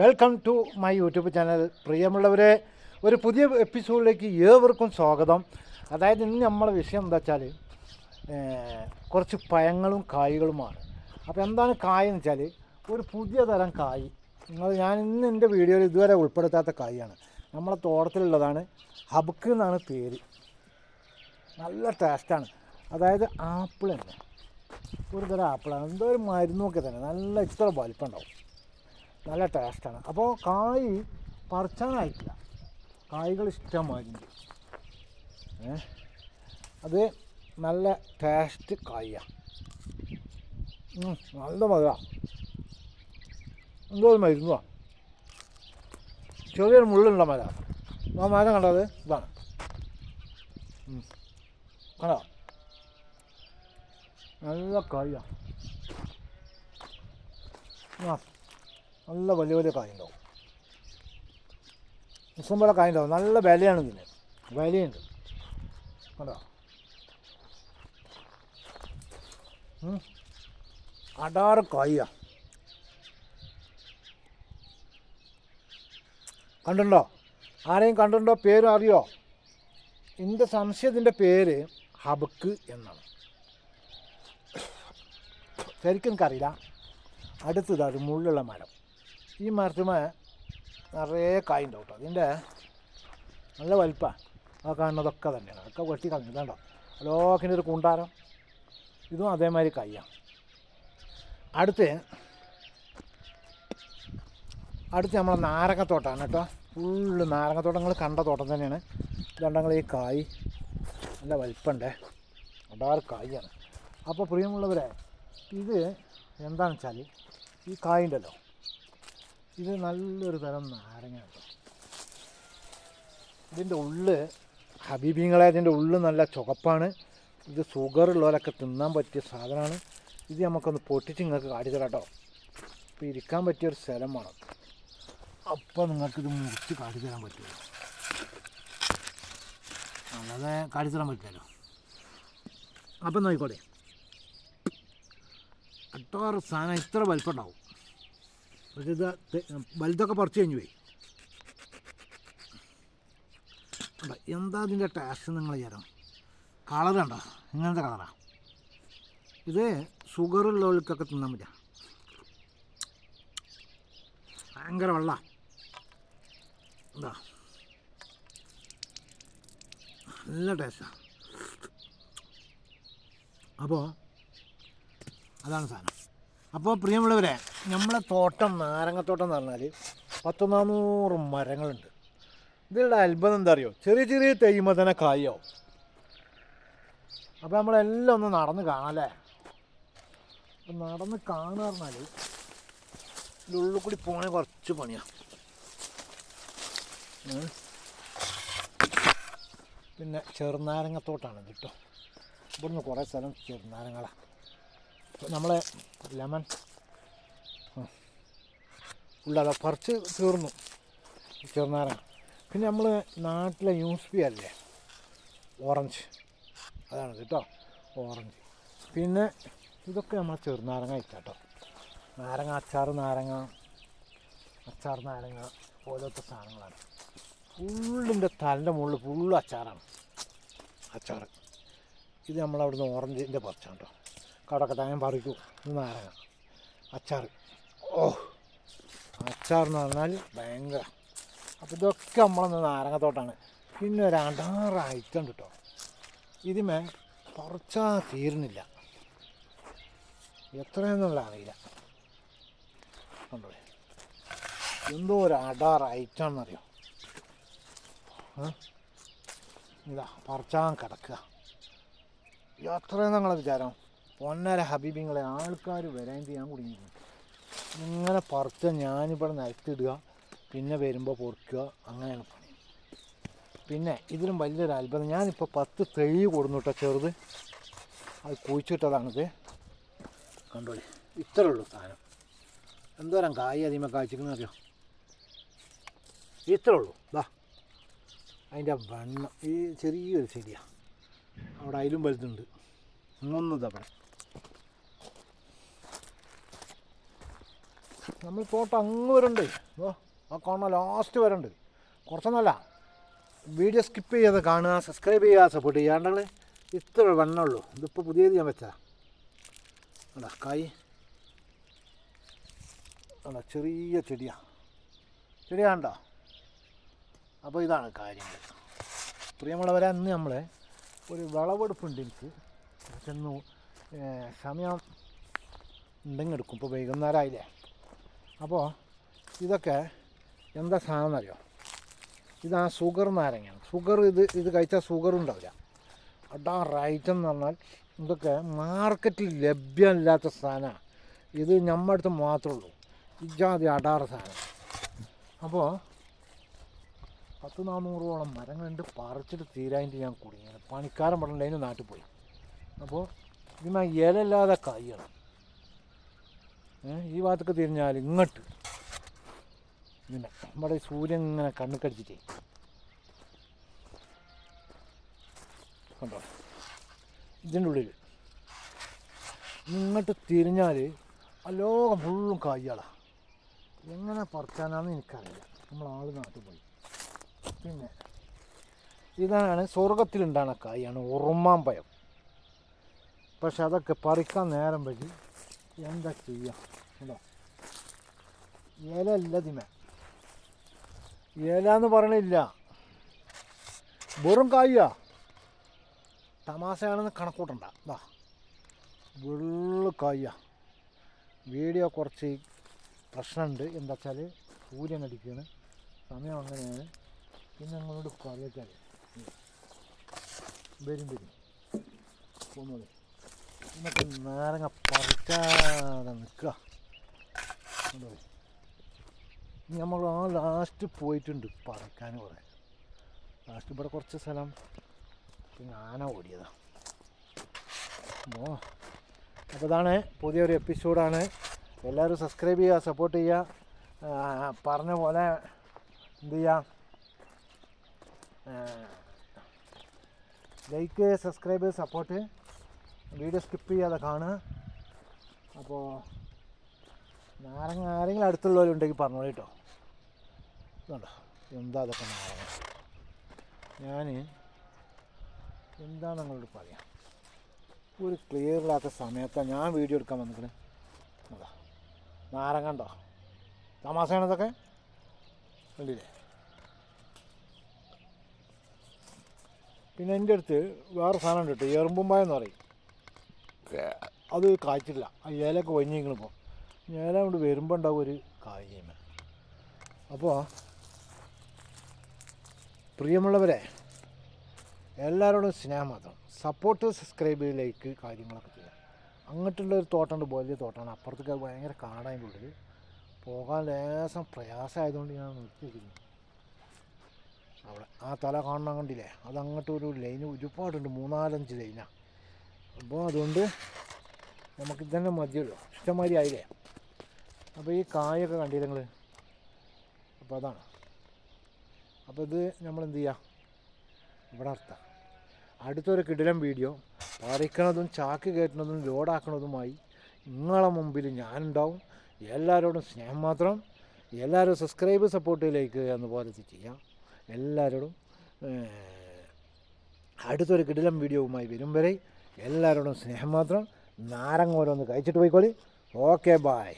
Welcome to my YouTube channel പ്രിയമുള്ളവരെ ഒരു പുതിയ എപ്പിസോഡിലേക്ക് ഏവർക്കും സ്വാഗതം. അതായത് ഇന്ന് നമ്മളെ വിഷയം എന്താ വെച്ചാൽ കുറച്ച് പഴങ്ങളും കായ്കളുമാണ്. അപ്പോൾ എന്താണ് കായ എന്ന് വെച്ചാൽ ഒരു പുതിയ തരം കായ്. നിങ്ങൾ ഞാൻ ഇന്ന് എന്റെ വീഡിയോയിൽ ഇതുവരെ ഉൾപ്പെടുത്താത്ത കായാണ്. നമ്മളെ തോട്ടത്തിലുള്ളതാണ് ഹബ്ക്ക് എന്നാണ് പേര്. നല്ല ടേസ്റ്റാണ് അതായത് ആപ്പിൾ തന്നെ. ഒരു തരം ആപ്പിളാണ്. എന്തോ ഒരു മരുന്നൊക്കെ തന്നെ. നല്ല ഇത്ര വലിപ്പം ഉണ്ടാവും. നല്ല ടേസ്റ്റാണ് അപ്പോൾ കായ് പറിച്ചാനായിട്ടില്ല കായ്കൾ ഇഷ്ടമായി അത് നല്ല ടേസ്റ്റ് കായാണ് നല്ല മധുര. എന്തോ മരുന്നുവാ. ചെറിയൊരു മുള്ളുള്ള മര ആ മരം കണ്ടത് ഇതാണ്. കണ്ടോ? നല്ല കായ. ആ. നല്ല വലിയ വലിയ കായുണ്ടാവും. ഇഷ്ടം പോലെ കായുണ്ടാവും. നല്ല വിലയാണ് ഇതിന്. വിലയുണ്ട്. കണ്ടോ. അടാറ് കായ. കണ്ടുണ്ടോ? ആരെയും കണ്ടുണ്ടോ? പേര് അറിയോ എന്റെ സംശയത്തിന്റെ പേര് ഹബക്ക് എന്നാണ്. ശരിക്കും എനിക്കറിയില്ല. അടുത്തതാണ് മുള്ളുള്ള മരം. ഈ മരത്തുമേ നിറയെ കായ ഉണ്ടാവും കേട്ടോ. അതിന്റെ നല്ല വലിപ്പമാണ് ആ കാണുന്നതൊക്കെ തന്നെയാണ്. അതൊക്കെ വെട്ടി കളഞ്ഞു. കണ്ടോ അലോക്കിന്റെ ഒരു കുണ്ടാരം. ഇതും അതേമാതിരി കയ്യാണ് അടുത്ത് അടുത്ത് നമ്മളെ നാരങ്ങത്തോട്ടമാണ് കേട്ടോ. ഫുള്ള് നാരങ്ങത്തോട്ടങ്ങൾ കണ്ട തോട്ടം തന്നെയാണ്. ഇതുണ്ടെങ്കിൽ ഈ കായ് നല്ല വലുപ്പണ്ട് അടാറ് കായാണ്. അപ്പോൾ പ്രിയമുള്ളവരെ ഇത് എന്താണെന്ന് വെച്ചാൽ ഈ കായുണ്ടല്ലോ ഇത് നല്ലൊരു തരം നാരങ്ങ ഇതിന്റെ ഉള്ള് ഹബീബിങ്ങളെ ഇതിന്റെ ഉള്ള് നല്ല ചുവപ്പാണ്. ഇത് ഷുഗർ ഉള്ളവരൊക്കെ തിന്നാൻ പറ്റിയ സാധനമാണ്. ഇത് നമുക്കൊന്ന് പൊട്ടിച്ച് നിങ്ങൾക്ക് കാട്ടിത്തരാം കേട്ടോ. അപ്പോൾ ഇരിക്കാൻ പറ്റിയൊരു സ്ഥലം വേണം അപ്പോൾ നിങ്ങൾക്കിത് മുറിച്ച് കാട്ടിത്തരാൻ പറ്റുമോ? അല്ലാതെ കാട്ടിത്തരാൻ പറ്റില്ലല്ലോ അപ്പം നോക്കിക്കോട്ടെ. അട്ടോറ് സാധനം ഇത്ര വലിപ്പം ഉണ്ടാവും. പക്ഷേ ഇത് വലുതൊക്കെ പറിച്ചു കഴിഞ്ഞു പോയി അല്ല എന്താ ഇതിന്റെ ടേസ്റ്റ് നിങ്ങൾ ചേരാം കളർ കണ്ടോ? ഇങ്ങനത്തെ കളറാണ് ഇത് ഷുഗർ ഉള്ളവർക്കൊക്കെ തിന്നാൻ പറ്റുക. ഭയങ്കര വെള്ള. എന്താ നല്ല ടേസ്റ്റാണ് അപ്പോൾ അതാണ് സാധനം. അപ്പോൾ പ്രിയമുള്ളവരെ നമ്മളെ തോട്ടം നാരങ്ങത്തോട്ടം എന്ന് പറഞ്ഞാൽ പത്ത് നാനൂറ് മരങ്ങളുണ്ട്. ഇതിലുള്ള അത്ഭുതം എന്താ അറിയോ? ചെറിയ ചെറിയ തെയ്യുമ്പോൾ തന്നെ കായാവും അപ്പോൾ നമ്മളെല്ലാം ഒന്ന് നടന്ന് കാണാല്ലേ അപ്പം നടന്ന് കാണുക പറഞ്ഞാൽ ഉള്ളിൽ കൂടി പോകണേ കുറച്ച് പണിയാണ് പിന്നെ ചെറുനാരങ്ങത്തോട്ടാണ് കേട്ടോ. ഇവിടുന്ന് കുറേ സ്ഥലം ചെറുനാരങ്ങളാണ് നമ്മളെ ലെമൺ ഉള്ളതാ പറിച്ച് തീർന്നു. ചെറുനാരങ്ങ. പിന്നെ നമ്മൾ നാട്ടിലെ യൂസ് പി അല്ലേ? ഓറഞ്ച്. അതാണ് കേട്ടോ ഓറഞ്ച്. പിന്നെ ഇതൊക്കെ നമ്മൾ ചെറുനാരങ്ങ ഇട്ടാട്ടോ നാരങ്ങ അച്ചാർ നാരങ്ങ അച്ചാർ നാരങ്ങ പോലത്തെ സാധനങ്ങളാണ്. ഫുള്ളിന്റെ തലന്റെ മുകളിൽ ഫുള്ള് അച്ചാറാണ്. അച്ചാർ ഇത് നമ്മളവിടുന്ന് ഓറഞ്ചിന്റെ പറിച്ചാണ് കേട്ടോ. കടക്കെ ഞാൻ പറിക്കൂ. ഇത് നാരങ്ങ. അച്ചാർ ഓ അച്ചാർ എന്ന് പറഞ്ഞാൽ ഭയങ്കര. അപ്പോൾ ഇതൊക്കെ നമ്മളൊന്ന് നാരങ്ങത്തോട്ടാണ്. പിന്നെ ഒരു അടാറ് ഐറ്റം കിട്ടോ ഇതിമേ കുറച്ചാ തീരുന്നില്ല. എത്രയെന്നുള്ള അറിയില്ല. കണ്ടോ എന്തോ ഒരു അടാറ് ഐറ്റം എന്നറിയോ? ഇതാ പറിച്ചാൻ കിടക്കുക. എത്രയെന്നുള്ള വിചാരം? പൊന്നര ഹബീബിങ്ങളെ ആൾക്കാർ വരാൻ ചെയ്യാൻ കുടുങ്ങിയിരുന്നു ഇങ്ങനെ പറിച്ച ഞാനിവിടെ നിരത്തിടുക പിന്നെ വരുമ്പോൾ പൊറുക്കുക അങ്ങനെയാണ് പണി. പിന്നെ ഇതിലും വലിയൊരു അത്ഭുതം ഞാനിപ്പോൾ പത്ത് തെഴി കൊടുന്നുട്ടോ ചെറുത്. അത് കുഴിച്ചിട്ടതാണിത്. കണ്ടോളി ഇത്രേ ഉള്ളൂ സാധനം. എന്തോരം കായ് അധികം കാഴ്ചക്കുന്ന അറിയോ? ഇത്രേ ഉള്ളൂ. ദാ അതിന്റെ വണ്ണം. ഈ ചെറിയൊരു ചെടിയാണ് അവിടെ അതിലും വലുതുണ്ട്. മൂന്ന് തവണ നമ്മൾ തോട്ടം അങ്ങ് വരുന്നുണ്ട്. ആ കാണുന്ന ലാസ്റ്റ് വരുന്നുണ്ട്. കുറച്ചൊന്നല്ല വീഡിയോ സ്കിപ്പ് ചെയ്യാതെ കാണുക സബ്സ്ക്രൈബ് ചെയ്യുക സപ്പോർട്ട് ചെയ്യാണ്ടെങ്കിൽ ഇത്ര വെണ്ണമുള്ളൂ ഇതിപ്പോൾ പുതിയത് ഞാൻ വെച്ചാ. അട കായ് അട ചെറിയ ചെടിയാ. ചെടിയാണ്ടോ അപ്പോൾ ഇതാണ് കാര്യങ്ങൾ. പ്രിയമുള്ളവരെ അന്ന് നമ്മളെ ഒരു വിളവെടുപ്പുണ്ട് എനിക്ക്. ചെന്നു സമയം ഉണ്ടെങ്കിൽ എടുക്കും. ഇപ്പോൾ വൈകുന്നേരം ആയില്ലേ അപ്പോൾ ഇതൊക്കെ എന്താ സാധനം എന്നറിയോ ഇതാ ഷുഗർ നാരങ്ങയാണ്. ഷുഗർ ഇത് ഇത് കഴിച്ചാൽ ഷുഗർ ഉണ്ടാവില്ല. അടാ റൈറ്റം എന്ന് പറഞ്ഞാൽ ഇതൊക്കെ മാർക്കറ്റിൽ ലഭ്യമല്ലാത്ത സാധനമാണ്. ഇത് നമ്മുടെ അടുത്ത് മാത്രമേ ഉള്ളൂ. ഇജാതി അടാറ് സാധനം. അപ്പോൾ പത്ത് നാനൂറോളം മരങ്ങളുണ്ട്. പറിച്ചിട്ട് തീരായിട്ട് ഞാൻ കുടുങ്ങിയത് പണിക്കാരൻ പറഞ്ഞിട്ടുണ്ടെങ്കിൽ നാട്ടിൽ പോയി. അപ്പോൾ ഇതിന് ഇലല്ലാതെ കായ്യാണ് ഈ ഭാഗത്തൊക്കെ തിരിഞ്ഞാൽ ഇങ്ങോട്ട്. ഇങ്ങനെ നമ്മുടെ സൂര്യൻ ഇങ്ങനെ കണ്ണുക്കടിച്ചിട്ടേ. കണ്ടോ? ഇതിന്റെ ഉള്ളിൽ. ഇങ്ങോട്ട് തിരിഞ്ഞാൽ ആ ലോകം ഫുള്ളും കായ്യാളാ. എങ്ങനെ പറിക്കാനാന്ന് എനിക്കറിയില്ല. നമ്മൾ ആൾ നാട്ടിൽ പോയി. പിന്നെ ഇതാണ് സ്വർഗത്തിലുണ്ടാകുന്ന കായാണ് ഉറുമാമ്പയം പക്ഷെ അതൊക്കെ പറിക്കാൻ നേരം വഴി എന്താ ചെയ്യാം. കേട്ടോ ഇല അല്ല ദിമേ ഇല എന്ന് പറയണില്ല. വെറും കായ്യ തമാശയാണെന്ന് കണക്കൂട്ടണ്ട. വാ വെള്ളു വീഡിയോ കുറച്ച് പ്രശ്നമുണ്ട്. എന്താ വെച്ചാൽ സൂര്യൻ അടിക്കുകയാണ് സമയം അങ്ങനെയാണ്. പിന്നെ ഞങ്ങളോട് പറയാച്ചാൽ വരും വരും. പോന്നോളൂ. എന്നൊക്കെ നാരങ്ങ പറിക്കാതെ നിൽക്കുക. നമ്മൾ ആ ലാസ്റ്റ് പോയിട്ടുണ്ട് പറിക്കാൻ കുറേ. ലാസ്റ്റ് ഇവിടെ കുറച്ച് സ്ഥലം. പിന്നെ ആന ഓടിയതാ. ഓ അപ്പോൾ ഇതാണ് പുതിയൊരു എപ്പിസോഡാണ്. എല്ലാവരും സബ്സ്ക്രൈബ് ചെയ്യുക സപ്പോർട്ട് ചെയ്യുക. പറഞ്ഞ പോലെ എന്ത് ചെയ്യുക like subscribe support video skip ചെയ്യാതെ കാണുക. അപ്പോൾ നാരങ്ങ ആരെങ്കിലും അടുത്തുള്ളവരുണ്ടെങ്കിൽ പറഞ്ഞോളൂ കേട്ടോ. ഇതുണ്ടോ? എന്താ അതൊക്കെ നാരങ്ങ? ഞാൻ എന്താണ് നിങ്ങളോട് പറയാം. ഒരു ക്ലിയർ ഇല്ലാത്ത സമയത്താണ് ഞാൻ വീഡിയോ എടുക്കാൻ വന്നിട്ടുണ്ട് അതാ നാരങ്ങ ഉണ്ടോ? തമാശയാണ് ഇതൊക്കെ? കണ്ടില്ലേ? പിന്നെ എന്റെ അടുത്ത് വേറെ സാധനം ഉണ്ട് കേട്ടോ. എറുമ്പുമ്പായെന്ന് പറയും. അത് കായ്ച്ചിട്ടില്ല ആ ഏലൊക്കെ ഒഴിഞ്ഞിരിക്കണിപ്പോൾ ഏല കൊണ്ട് വരുമ്പോൾ ഉണ്ടാവും ഒരു കായ്മ അപ്പോൾ പ്രിയമുള്ളവരെ എല്ലാവരോടും സ്നേഹം മാത്രം സപ്പോർട്ട് സബ്സ്ക്രൈബ് ലൈക്ക് കാര്യങ്ങളൊക്കെ ചെയ്യാം. അങ്ങോട്ടുള്ള ഒരു തോട്ടമുണ്ട് വലിയ തോട്ടമാണ്. അപ്പുറത്തേക്ക് ഭയങ്കര കാണാൻ കൂടുതൽ പോകാൻ ലേശം പ്രയാസമായതുകൊണ്ട് ഞാൻ നിർത്തിയിരിക്കുന്നു അവിടെ ആ തല കാണണം കണ്ടില്ലേ? അത് അങ്ങോട്ട് ഒരു ലൈന് ഒരുപാടുണ്ട്. മൂന്നാലഞ്ച് ലൈനാണ് അപ്പോൾ അതുകൊണ്ട് നമുക്ക് ഇതന്നെ മതിയല്ലോ. ഇഷ്ടംമാതിരി ആയില്ലേ? അപ്പോൾ ഈ കായൊക്കെ കണ്ടില്ല നിങ്ങൾ അപ്പോൾ അതാണ്. അപ്പോൾ ഇത് നമ്മൾ എന്ത് ചെയ്യുക ഇവിടെ അർത്ഥം അടുത്തൊരു കിടിലം വീഡിയോ. പറിക്കണതും ചാക്ക് കയറ്റുന്നതും ലോഡാക്കണതുമായി നിങ്ങളെ മുമ്പിൽ ഞാനുണ്ടാവും. എല്ലാവരോടും സ്നേഹം മാത്രം. എല്ലാവരും സബ്സ്ക്രൈബ് സപ്പോർട്ടിലേക്ക് എന്ന പോലെ ചെയ്യാം. എല്ലാവരോടും അടുത്തൊരു കിടിലം വീഡിയോവുമായി വരും വരെ എല്ലാവരോടും സ്നേഹം മാത്രം നാരങ്ങ ഓരോന്ന് കഴിച്ചിട്ട് പോയിക്കോളി. Okay bye